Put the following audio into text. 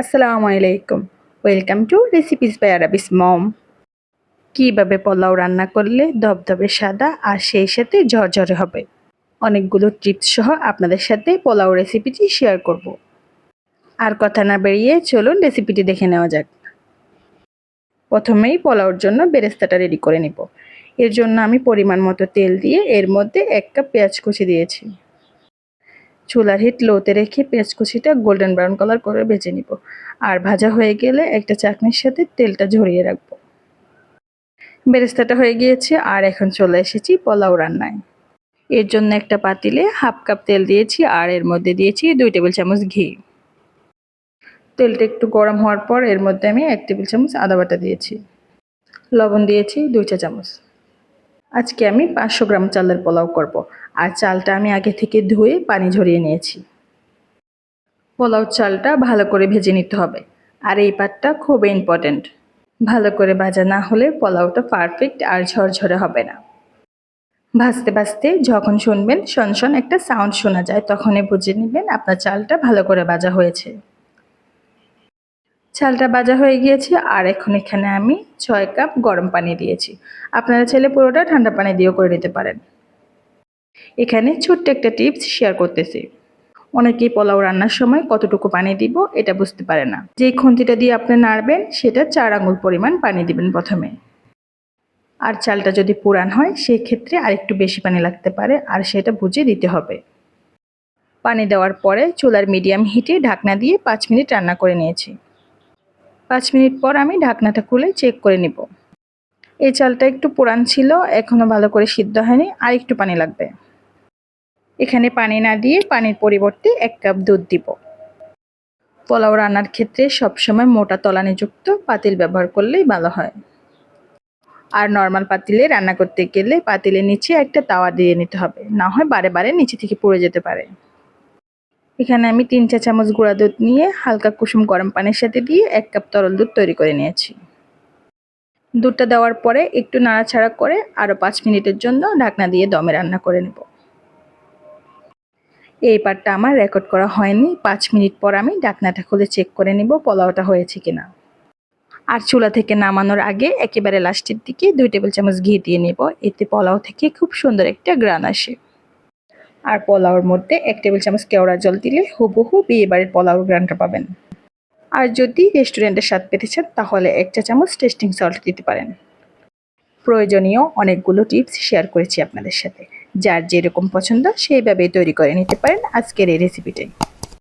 আসসালামু আলাইকুম। Welcome to recipes by Arabi's mom কীভাবে পোলাও রান্না করলে ধবধবে সাদা আর সেই সাথে ঝরঝরে হবে? অনেকগুলো টিপস সহ আপনাদের সাথে পোলাও রেসিপিটি শেয়ার করব। আর কথা না বেরিয়ে চলুন রেসিপিটি দেখে নেওয়া যাক। প্রথমেই পোলাওর জন্য বেরেস্তাটা রেডি করে নিব। এর জন্য আমি পরিমাণ মতো তেল দিয়ে এর মধ্যে এক কাপ পেঁয়াজ কুচি দিয়েছি। চুলার হিট লোতে রেখে পেঁয়াজ কুচিটা গোল্ডেন ব্রাউন কালার করে ভেজে নিব। আর ভাজা হয়ে গেলে একটা চাকনির সাথে তেলটা ঝরিয়ে রাখব। বেরেস্তাটা হয়ে গিয়েছে আর এখন চলে এসেছি পোলাও রান্নায়। এর জন্য একটা পাতিলে হাফ কাপ তেল দিয়েছি আর এর মধ্যে দিয়েছি দুই টেবিল চামচ ঘি। তেলটা একটু গরম হওয়ার পর এর মধ্যে আমি এক টেবিল চামচ আদা বাটা দিয়েছি। লবণ দিয়েছি দুই চা চামচ। আজকে আমি পাঁচশো গ্রাম চালের পোলাও করব। আর চালটা আমি আগে থেকে ধুয়ে পানি ঝরিয়ে নিয়েছি। পোলাও চালটা ভালো করে ভেজে নিতে হবে। আর এই পাটটা খুব ইম্পর্ট্যান্ট ভালো করে ভাজা না হলে পোলাওটা পারফেক্ট আর ঝরঝরে হবে না। ভাজতে ভাজতে যখন শুনবেন শনশন একটা সাউন্ড শোনা যায়, তখনই বুঝে নেবেন আপনার চালটা ভালো করে ভাজা হয়েছে। চালটা ভাজা হয়ে গিয়েছে আর এখন এখানে আমি ছয় কাপ গরম পানি দিয়েছি। আপনারা চাইলে পুরোটা ঠান্ডা পানি দিয়েও করে নিতে পারেন। এখানে ছোট্ট একটা টিপস শেয়ার করতেছি। অনেকেই পোলাও রান্নার সময় কতটুকু পানি দিব এটা বুঝতে পারে না। যেই খুন্তিটা দিয়ে আপনি নাড়বেন, সেটা চার আঙুল পরিমাণ পানি দিবেন প্রথমে। আর চালটা যদি পুরান হয় সেই সেক্ষেত্রে আরেকটু বেশি পানি লাগতে পারে আর সেটা বুঝে দিতে হবে। পানি দেওয়ার পরে চুলার মিডিয়াম হিটে ঢাকনা দিয়ে পাঁচ মিনিট রান্না করে নিয়েছি। পাঁচ মিনিট পর আমি ঢাকনাটা খুলে চেক করে নিব। এই চালটা একটু পুরান ছিল এখনও ভালো করে সিদ্ধ হয়নি, আর একটু পানি লাগবে। এখানে পানি না দিয়ে পানির পরিবর্তে এক কাপ দুধ দিব। পোলাও রান্নার ক্ষেত্রে সবসময় মোটা তলানিযুক্ত পাতিল ব্যবহার করলেই ভালো হয়। আর নর্মাল পাতিলে রান্না করতে গেলে পাতিলের নিচে একটা তাওয়া দিয়ে নিতে হবে, না হয় বারে বারে নিচে থেকে পড়ে যেতে পারে। এখানে আমি তিন চা চামচ গুঁড়া দুধ নিয়ে হালকা কুসুম গরম পানির সাথে দিয়ে এক কাপ তরল দুধ তৈরি করে নিয়েছি। দুধটা দেওয়ার পরে একটু নাড়াছাড়া করে আরও পাঁচ মিনিটের জন্য ঢাকনা দিয়ে দমে রান্না করে নেব। এই পার্টটা আমার রেকর্ড করা হয়নি। পাঁচ মিনিট পর আমি ঢাকনাটা খুলে চেক করে নিব পোলাওটা হয়েছে কিনা। আর চুলা থেকে নামানোর আগে একেবারে লাস্টের দিকে দুই টেবিল চামচ ঘি দিয়ে নেব। এতে পোলাও থেকে খুব সুন্দর একটা গ্রান আসে। আর পোলাওর মধ্যে এক টেবিল চামচ কেওড়া জল দিলে হুবহু বিয়ে বাড়ির পোলাওর গ্রানটা পাবেন। আর যদি রেস্টুরেন্টের স্বাদ পেতে চান, তাহলে এক চা চামচ টেস্টিং সল্ট দিতে পারেন। প্রয়োজনীয় অনেকগুলো টিপস শেয়ার করেছি আপনাদের সাথে। যার যেরকম পছন্দ, সেইভাবেই তৈরি করে নিতে পারেন আজকের এই রেসিপিটাই